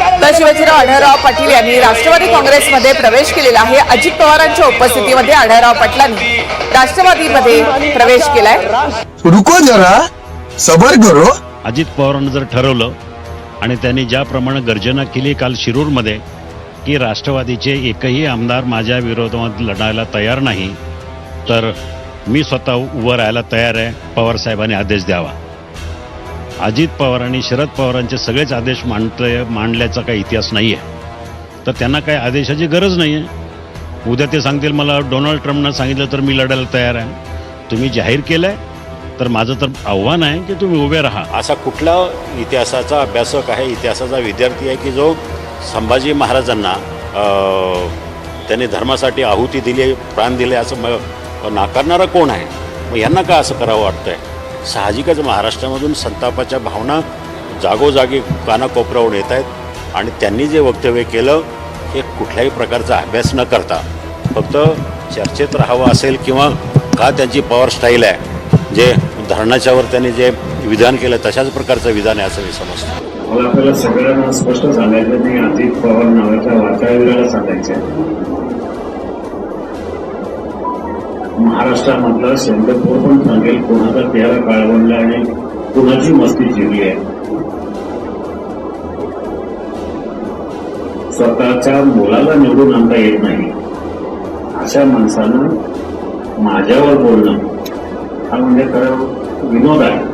तर आढळराव पाटील यांनी राष्ट्रवादी काँग्रेसमध्ये प्रवेश केलेला आहे. अजित पवारांच्या उपस्थितीमध्ये आढळराव पाटलांनी राष्ट्रवादीमध्ये प्रवेश केलाय. रुको जरा सबर करो. अजित पवारांनी जर ठरवलं आणि त्यांनी ज्याप्रमाणे गर्जना केली काल शिरूरमध्ये की राष्ट्रवादीचे एकही आमदार माझ्या विरोधात लढायला तयार नाही तर मी स्वतः उभं राहायला तयार आहे पवार साहेबांनी आदेश द्यावा. अजित पवार आणि शरद पवारांचे सगळेच आदेश मांडले मांडल्याचा काही इतिहास नाही आहे तर त्यांना काही आदेशाची गरज नाही आहे उद्या ते सांगतील मला डोनाल्ड ट्रम्पनं सांगितलं तर मी लढायला तयार आहे. तुम्ही जाहीर केलं आहे तर माझं तर आव्हान आहे की तुम्ही उभे राहा. असा कुठला इतिहासाचा अभ्यासक आहे इतिहासाचा विद्यार्थी आहे की जो संभाजी महाराजांना त्यांनी धर्मासाठी आहुती दिली प्राण दिले असं म नाकारणारा कोण आहे? मग यांना का असं करावं वाटतंय? साहजिकच महाराष्ट्रामधून संतापाच्या भावना जागोजागी कानाकोपऱ्यावर येत आहेत आणि त्यांनी जे वक्तव्य केलं हे कुठल्याही प्रकारचा अभ्यास न करता. फक्त चर्चेत राहावं असेल किंवा का त्यांची पॉवर स्टाईल आहे जे धरणाच्यावर त्यांनी जे विधान केलं तशाच प्रकारचं विधान आहे असं मी समजतो. मला आपल्याला सगळ्यांना स्पष्ट सांगायचं नाही अजित पवार नावाच्या वार्ताहराला सांगायचं महाराष्ट्रामधला शंकरपूर पण सांगेल कोणाचा चेहरा काळवंडला आणि कोणाची मस्ती जिरली आहे. स्वतःच्या मुलाला निवडून आणता येत नाही. अशा माणसानं माझ्यावर बोलणं हा म्हणजे खरं विनोद आहे.